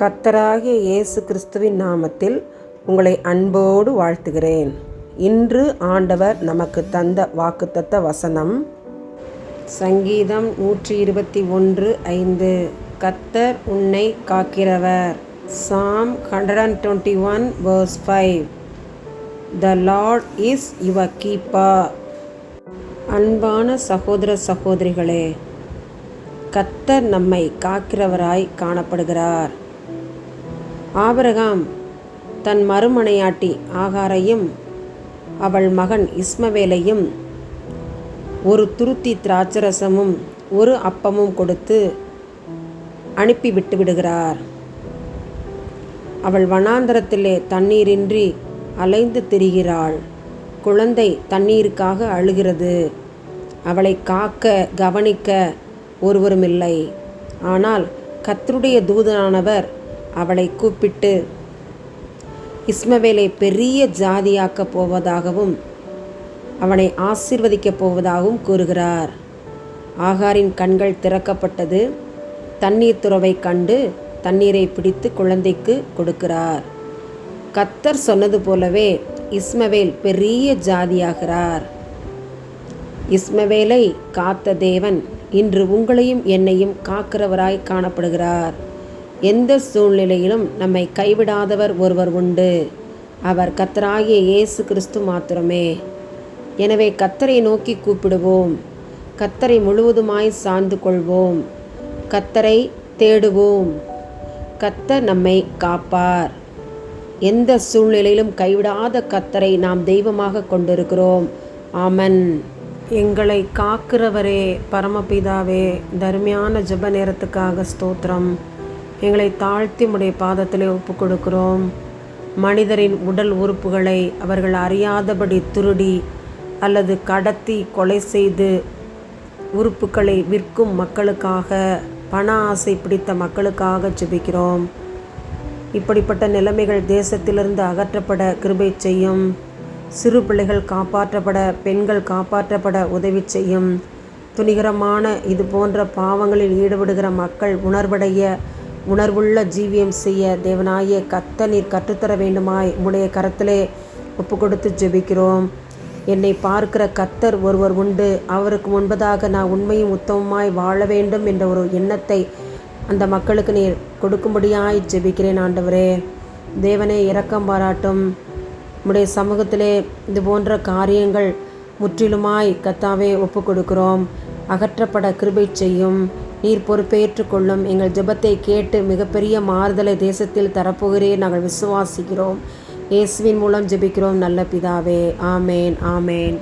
கத்தராகிய இயேசு கிறிஸ்துவின் நாமத்தில் உங்களை அன்போடு வாழ்த்துகிறேன். இன்று ஆண்டவர் நமக்கு தந்த வாக்குத்தத்த வசனம் சங்கீதம் நூற்றி இருபத்தி ஒன்று ஐந்து கத்தர் உன்னை காக்கிறவர் Psalm hundred and twenty one verse five the Lord is your keeper அன்பான சகோதர சகோதரிகளே கத்தர் நம்மை காக்கிறவராய் காணப்படுகிறார். ஆபரகாம் தன் மறுமனையாட்டி ஆகாரையும் அவள் மகன் இஸ்மவேலையும் ஒரு துருத்தி திராட்சரசமும் ஒரு அப்பமும் கொடுத்து அனுப்பி விட்டு விடுகிறார். அவள் வனாந்தரத்திலே தண்ணீரின்றி அலைந்து திரிகிறாள். குழந்தை தண்ணீருக்காக அழுகிறது. அவளை காக்க கவனிக்க ஒருவருமில்லை. ஆனால் கத்தருடைய தூதனானவர் அவளை கூப்பிட்டு இஸ்மவேலை பெரிய ஜாதியாக்கப் போவதாகவும் அவனை ஆசிர்வதிக்கப் போவதாகவும் கூறுகிறார். ஆகாரின் கண்கள் திறக்கப்பட்டது. தண்ணீர் துறவை கண்டு தண்ணீரை பிடித்து குழந்தைக்கு கொடுக்கிறார். கத்தர் சொன்னது போலவே இஸ்மவேல் பெரிய ஜாதியாகிறார். இஸ்மவேலை காத்த தேவன் இன்று உங்களையும் என்னையும் காக்கிறவராய் காணப்படுகிறார். எந்த சூழ்நிலையிலும் நம்மை கைவிடாதவர் ஒருவர் உண்டு. அவர் கத்தராகிய இயேசு கிறிஸ்து மாத்திரமே. எனவே கத்தரை நோக்கி கூப்பிடுவோம். கத்தரை முழுவதுமாய் சார்ந்து கொள்வோம். கத்தரை தேடுவோம். கத்தர் நம்மை காப்பார். எந்த சூழ்நிலையிலும் கைவிடாத கத்தரை நாம் தெய்வமாக கொண்டிருக்கிறோம். ஆமன். எங்களை காக்கிறவரே பரமபிதாவே தர்மியான ஜெப நேரத்துக்காக ஸ்தோத்திரம். எங்களை தாழ்த்தி உடைய பாதத்திலே ஒப்பு கொடுக்கிறோம் மனிதரின் உடல் உறுப்புகளை அவர்கள் அறியாதபடி திருடி அல்லது கடத்தி கொலை செய்து உறுப்புகளை விற்கும் மக்களுக்காக பண ஆசை பிடித்த மக்களுக்காக ஜெபிக்கிறோம். இப்படிப்பட்ட நிலைமைகள் தேசத்திலிருந்து அகற்றப்பட கிருபை செய்யும். சிறு பிள்ளைகள் காப்பாற்றப்பட பெண்கள் காப்பாற்றப்பட உதவி செய்யும். துணிகரமான இது போன்ற பாவங்களில் ஈடுபடுகிற மக்கள் உணர்வடைய உணர்வுள்ள ஜீவியம் செய்ய தேவனாய கத்த நீர் கற்றுத்தர வேண்டுமாய் உடைய கரத்திலே ஒப்பு கொடுத்து ஜெபிக்கிறோம். என்னை பார்க்கிற கத்தர் ஒருவர் உண்டு. அவருக்கு முன்பதாக நான் உண்மையும் உத்தமமாய் வாழ வேண்டும் என்ற ஒரு எண்ணத்தை அந்த மக்களுக்கு நீர் கொடுக்கும்படியாய் ஜெபிக்கிறேன் ஆண்டவரே. தேவனே இரக்கம் பாராட்டும். உடைய சமூகத்திலே இது போன்ற காரியங்கள் முற்றிலுமாய் கத்தாவே ஒப்பு கொடுக்கிறோம் அகற்றப்பட கிருபை செய்யும். நீர் பொறுப்பை ஏற்றுக்கொள்ளும் எங்கள் ஜெபத்தை கேட்டு மிகப்பெரிய மாறுதலை தேசத்தில் தரப்போகிறேன். நாங்கள் விசுவாசிக்கிறோம். இயேசுவின் மூலம் ஜெபிக்கிறோம். நல்ல பிதாவே. ஆமேன். ஆமேன்.